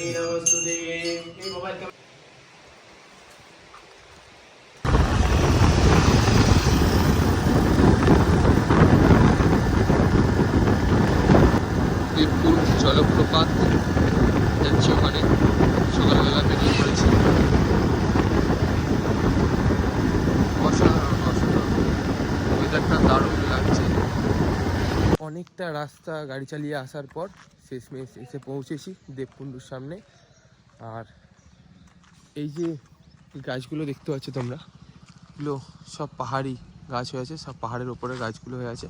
নমস্তুতে জলপ্রপাত যাচ্ছে ওখানে সকালবেলা বেরিয়ে পড়েছি অসাধারণ অসাধারণ ওয়েদারটা দারুণ লাগছে অনেকটা রাস্তা গাড়ি চালিয়ে আসার পর শেষমেশ এসে পৌঁছেছি দেবকুণ্ডুর সামনে। আর এই যে গাছগুলো দেখতে পাচ্ছ তোমরা, এগুলো সব পাহাড়ি গাছ হয়ে আছে, সব পাহাড়ের ওপরে গাছগুলো হয়ে আছে।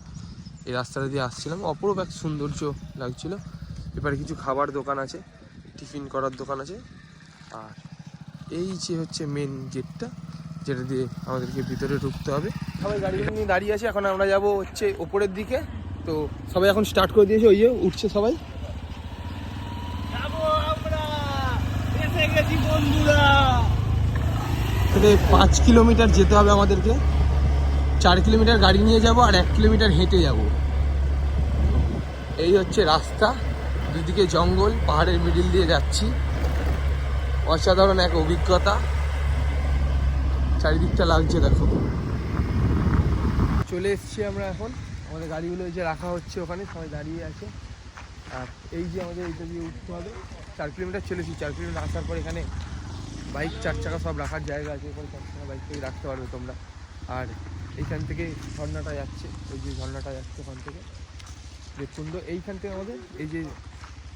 এই রাস্তাটা দিয়ে আসছিলাম। অপরূপ এক সৌন্দর্য লাগছিল। এবারে কিছু খাবার দোকান আছে, টিফিন করার দোকান আছে। আর এই যে হচ্ছে মেন গেটটা যেটা দিয়ে আমাদেরকে ভিতরে ঢুকতে হবে। সবাই গাড়িগুলো নিয়ে দাঁড়িয়ে আছে, এখন আমরা যাব হচ্ছে ওপরের দিকে। তো সবাই এখন স্টার্ট করে দিয়েছে ওই যে উঠছে সবাই। পাঁচ কিলোমিটার যেতে হবে আমাদেরকে। চার কিলোমিটার গাড়ি নিয়ে যাব আর এক কিলোমিটার হেঁটে যাব। এই হচ্ছে রাস্তা। দুদিকে জঙ্গল পাহাড়ের মিডিল দিয়ে যাচ্ছি। অসাধারণ এক অভিজ্ঞতা। চারিদিকটা লাগছে দেখো। চলে এসছি আমরা এখন। আমাদের গাড়িগুলো এই যে রাখা হচ্ছে ওখানে, সবাই দাঁড়িয়ে আছে। আর এই যে আমাদের এইটা দিয়ে উঠতে হবে। চার কিলোমিটার চলেছি চার কিলোমিটার আসার পর এখানে বাইক চার চাকা সব রাখার জায়গা আছে। এখানে চার চাকা বাইক থেকে রাখতে পারবে তোমরা। আর এইখান থেকে ঝর্ণাটা যাচ্ছে। ওই যে ঝর্ণাটা যাচ্ছে ওখান থেকে। দেখুন তো এইখান থেকে আমাদের এই যে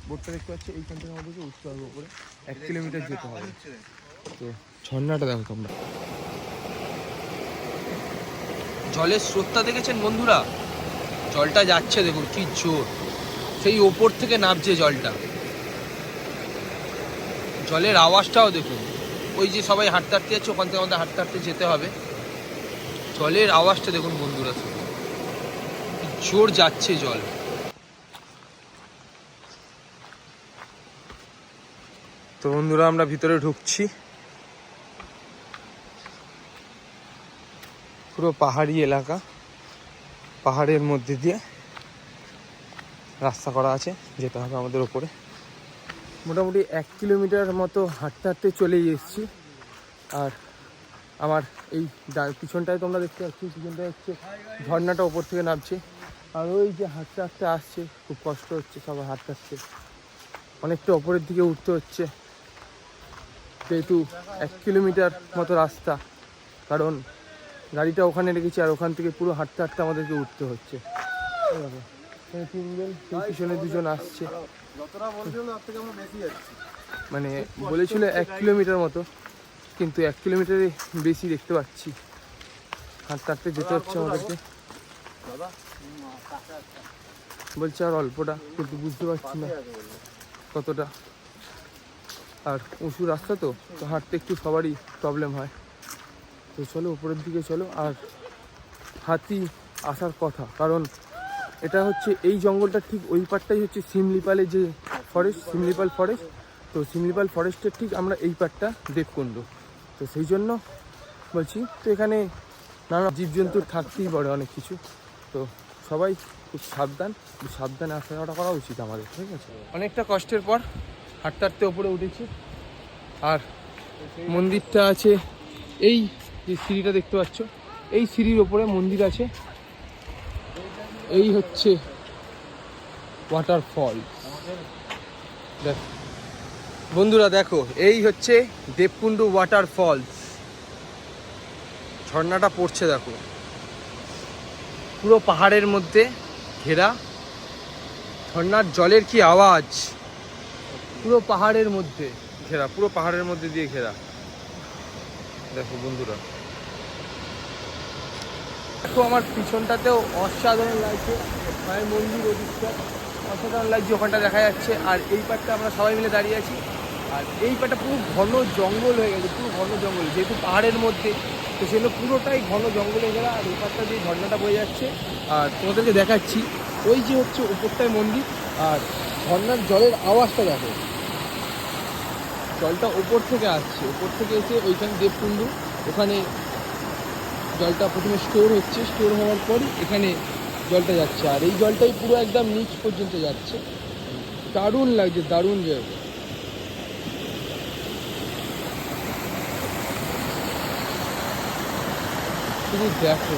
বোটটা দেখতে পাচ্ছি, এইখান থেকে আমাদেরকে উঠতে হবে উপরে। এক কিলোমিটার যেতে হবে। তো ঝর্ণাটা দেখো তোমরা। জলের স্রোতটা দেখেছেন বন্ধুরা? জলটা যাচ্ছে দেখুন, কি জোর। সেই ওপর থেকে নামছে জলটা। জলের আওয়াজটাও দেখুন, ওই যে সবাই হাঁটতে হাঁটতে যাচ্ছে, ওখান থেকে আমাদের হাঁটতে হাঁটতে যেতে হবে। জলের আওয়াজটা দেখুন বন্ধুরা। জোর যাচ্ছে জল। তো বন্ধুরা, আমরা ভিতরে ঢুকছি। পুরো পাহাড়ি এলাকা। পাহাড়ের মধ্যে দিয়ে রাস্তা করা আছে, যেতে হবে আমাদের ওপরে। মোটামুটি এক কিলোমিটার মতো হাঁটতে হাঁটতে চলেই এসেছি। আর আমার এই পিছনটায় তোমরা দেখতে পাচ্ছি, পিছনটায় হচ্ছে ঝর্ণাটা ওপর থেকে নামছে। আর ওই যে হাঁটতে হাঁটতে আসছে, খুব কষ্ট হচ্ছে, সবাই হাঁটতে আসছে অনেকটা ওপরের দিকে উঠতে হচ্ছে, যেহেতু এক কিলোমিটার মতো রাস্তা। কারণ গাড়িটা ওখানে রেখেছি আর ওখান থেকে পুরো হাঁটতে হাঁটতে আমাদেরকে উঠতে হচ্ছে। তিনজন পিছনে দুজন আসছে। মানে বলেছিল এক কিলোমিটার মতো কিন্তু এক কিলোমিটারে বেশি দেখতে পাচ্ছি। হাঁটতে হাঁটতে যেতে হচ্ছে আমাদেরকে। বলছে আর অল্পটা কিন্তু বুঝতে পারছি না কতটা। আর উঁচু রাস্তা তো তো হাঁটতে একটু সবারই প্রবলেম হয়। তো চলো উপরের দিকে চলো আর হাতি আসার কথা। কারণ এটা হচ্ছে এই জঙ্গলটা ঠিক ওই পারটাই হচ্ছে সিমলিপালের যে ফরেস্ট সিমলিপাল ফরেস্ট তো সিমলিপাল ফরেস্টের ঠিক আমরা এই পারটা দেবকুণ্ড। তো সেই জন্য বলছি, তো এখানে নানা জীবজন্তুর থাকতেই পারে অনেক কিছু। তো সবাই খুব সাবধান, সাবধানে আসা যাওয়াটা করা উচিত আমাদের, ঠিক আছে? অনেকটা কষ্টের পর হাঁটতে হাঁটতে ওপরে উঠেছি। আর মন্দিরটা আছে এই যে সিঁড়িটা দেখতে পাচ্ছ, এই সিঁড়ির ওপরে মন্দির আছে। এই হচ্ছে ওয়াটারফল দেখ, বন্ধুরা দেখো, এই হচ্ছে দেবকুণ্ডু ওয়াটারফলস ঝর্ণাটা পড়ছে দেখো। পুরো পাহাড়ের মধ্যে ঘেরা। ঝর্ণার জলের কি আওয়াজ? পুরো পাহাড়ের মধ্যে ঘেরা, পুরো পাহাড়ের মধ্যে দিয়ে ঘেরা। দেখো বন্ধুরা। দেখো আমার পিছনটাতেও অসাধারণ লাগছে। মায়ের মন্দির ওদিকটা অসাধারণ লাগছে ওখানটা দেখা যাচ্ছে। আর এই পাটটা আমরা সবাই মিলে দাঁড়িয়ে আছি। আর এই পাটটা পুরো ঘন জঙ্গল হয়ে গেছে, পুরো ঘন জঙ্গল। যেহেতু পাহাড়ের মধ্যে, তো সেগুলো পুরোটাই ঘন জঙ্গলে ঘেরা। আর এই পাটটা দিয়ে ঝর্ণাটা বয়ে যাচ্ছে। আর তোমাদেরকে দেখাচ্ছি, ওই যে হচ্ছে উপরটায় মন্দির। আর ঝর্ণার জলের আওয়াজটা দেখো। জলটা ওপর থেকে আসছে। ওপর থেকে এসে ওইখানে দেবকুণ্ডু, ওখানে জলটা প্রথমে স্টোর হচ্ছে। স্টোর হওয়ার পরই এখানে জলটা যাচ্ছে। আর এই জলটাই পুরো একদম নিচ পর্যন্ত যাচ্ছে। দারুণ লাগছে, দারুণ জায়গা। শুধু দেখো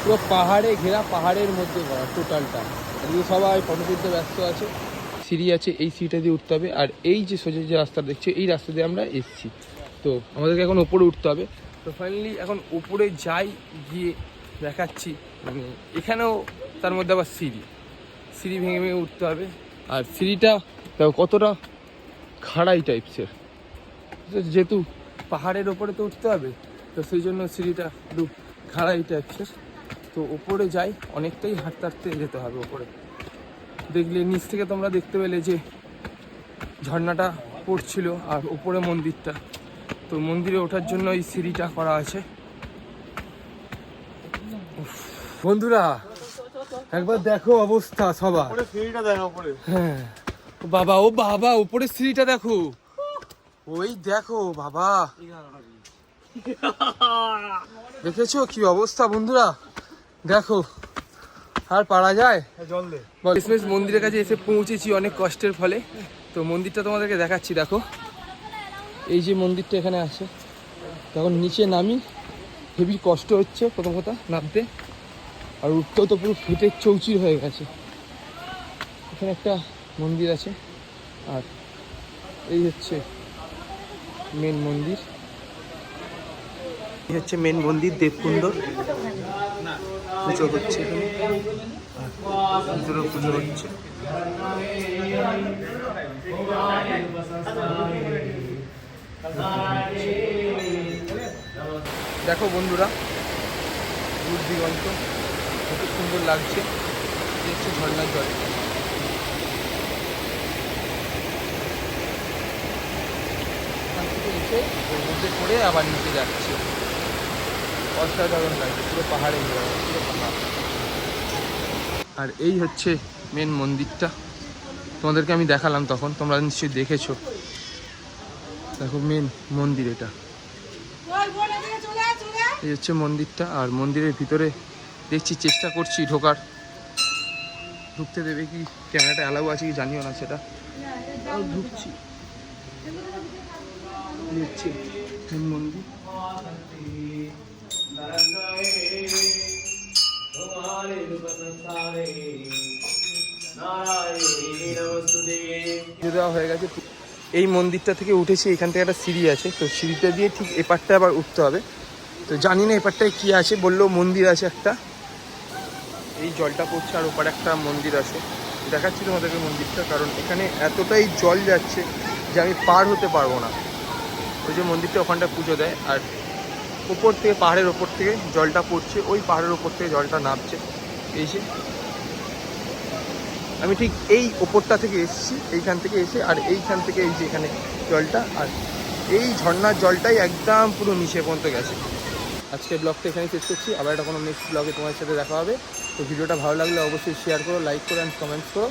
পুরো পাহাড়ে ঘেরা পাহাড়ের মধ্যে করা টোটালটা এদিকে সবাই ফটো তুলতে ব্যস্ত আছে। সিঁড়ি আছে, এই সিঁড়িটা দিয়ে উঠতে হবে। আর এই যে সোজা যে রাস্তা দেখছি, এই রাস্তা দিয়ে আমরা এসছি। তো আমাদেরকে এখন ওপরে উঠতে হবে। তো ফাইনালি এখন ওপরে যাই, গিয়ে দেখাচ্ছি। মানে এখানেও তার মধ্যে আবার সিঁড়ি। সিঁড়ি ভেঙে ভেঙে উঠতে হবে। আর সিঁড়িটা দেখো কতটা খাড়াই টাইপসের যেহেতু পাহাড়ের ওপরে তো উঠতে হবে, তো সেই জন্য সিঁড়িটা একটু খাড়াই টাইপসের তো ওপরে যাই, অনেকটাই হাঁটতে হাঁটতে যেতে হবে ওপরে দেখলে নিচ থেকে তোমরা দেখতে পেলে যে ঝর্ণাটা পড়ছিল আর ওপরে মন্দিরটা। তো মন্দিরে ওঠার জন্য এই সিঁড়িটা করা আছে। বন্ধুরা একবার দেখো অবস্থা সবার। ওরে সিঁড়িটা দেখা হ্যাঁ। ও বাবা ও বাবা উপরে সিঁড়িটা দেখো। ওই দেখো বাবা। দেখেছ কি অবস্থা বন্ধুরা? দেখো আর পারা যায়? মন্দিরের কাছে এসে পৌঁছেছি অনেক কষ্টের ফলে। তো মন্দিরটা তোমাদেরকে দেখাচ্ছি দেখো। এই যে মন্দিরটা এখানে আছে, তখন নিচে নামি হেভি কষ্ট হচ্ছে প্রথম কথা নামতে, আর উঠতেও তো পুরো ফেটে চৌচির হয়ে গেছে। এখানে একটা মন্দির আছে, আর এই হচ্ছে মেন মন্দির। এই হচ্ছে মেন মন্দির দেবকুন্দ পুজো হচ্ছে পুজো হচ্ছে। দেখো বন্ধুরা দূর দিগন্ত কত সুন্দর লাগছে। হচ্ছে ঝর্ণার জল। এখান থেকে এসে মধ্যে পড়ে আবার নিচে যাচ্ছে। অসাধারণ লাগছে, পুরো পাহাড়ে পুরো পাহাড়। আর এই হচ্ছে মেন মন্দিরটা। তোমাদেরকে আমি দেখালাম তখন, তোমরা নিশ্চয়ই দেখেছ। দেখো মেন মন্দির এটা। এই হচ্ছে মন্দিরটা আর মন্দিরের ভিতরে দেখছি চেষ্টা করছি ঢোকার। ঢুকতে দেবে কি ক্যামেরাটা অ্যালাউ আছে কি জানিও না সেটা। ঢুকছি। হচ্ছে মন্দির। পুজো দেওয়া হয়ে গেছে এই মন্দিরটা থেকে উঠেছি, এখান থেকে একটা সিঁড়ি আছে, তো সিঁড়িটা দিয়ে ঠিক এপারটা আবার উঠতে হবে। তো জানি না এপারটায় কী আছে বলল মন্দির আছে একটা। এই জলটা পড়ছে আর ওপারে একটা মন্দির আছে। দেখাচ্ছি তোমাদেরকে মন্দিরটা, কারণ এখানে এতটাই জল যাচ্ছে যে আমি পার হতে পারব না। ওই যে মন্দিরটা ওখানটা পুজো দেয়, আর ওপর থেকে পাহাড়ের ওপর থেকে জলটা পড়ছে, ওই পাহাড়ের ওপর থেকে জলটা নামছে। এই যে আমি ঠিক এই ওপরটা থেকে এসেছি, এইখান থেকে এসে, আর এইখান থেকে এই যে এখানে জলটা, আর এই ঝর্নার জলটাই একদম পুরো মিশে পর্যন্ত গেছে। আজকে ব্লগটা এখানেই শেষ করছি। আবার একটা কোনো নেক্সট ব্লগে তোমার সাথে দেখা হবে। তো ভিডিওটা ভালো লাগলে অবশ্যই শেয়ার করো লাইক করো অ্যান্ড কমেন্টস করো।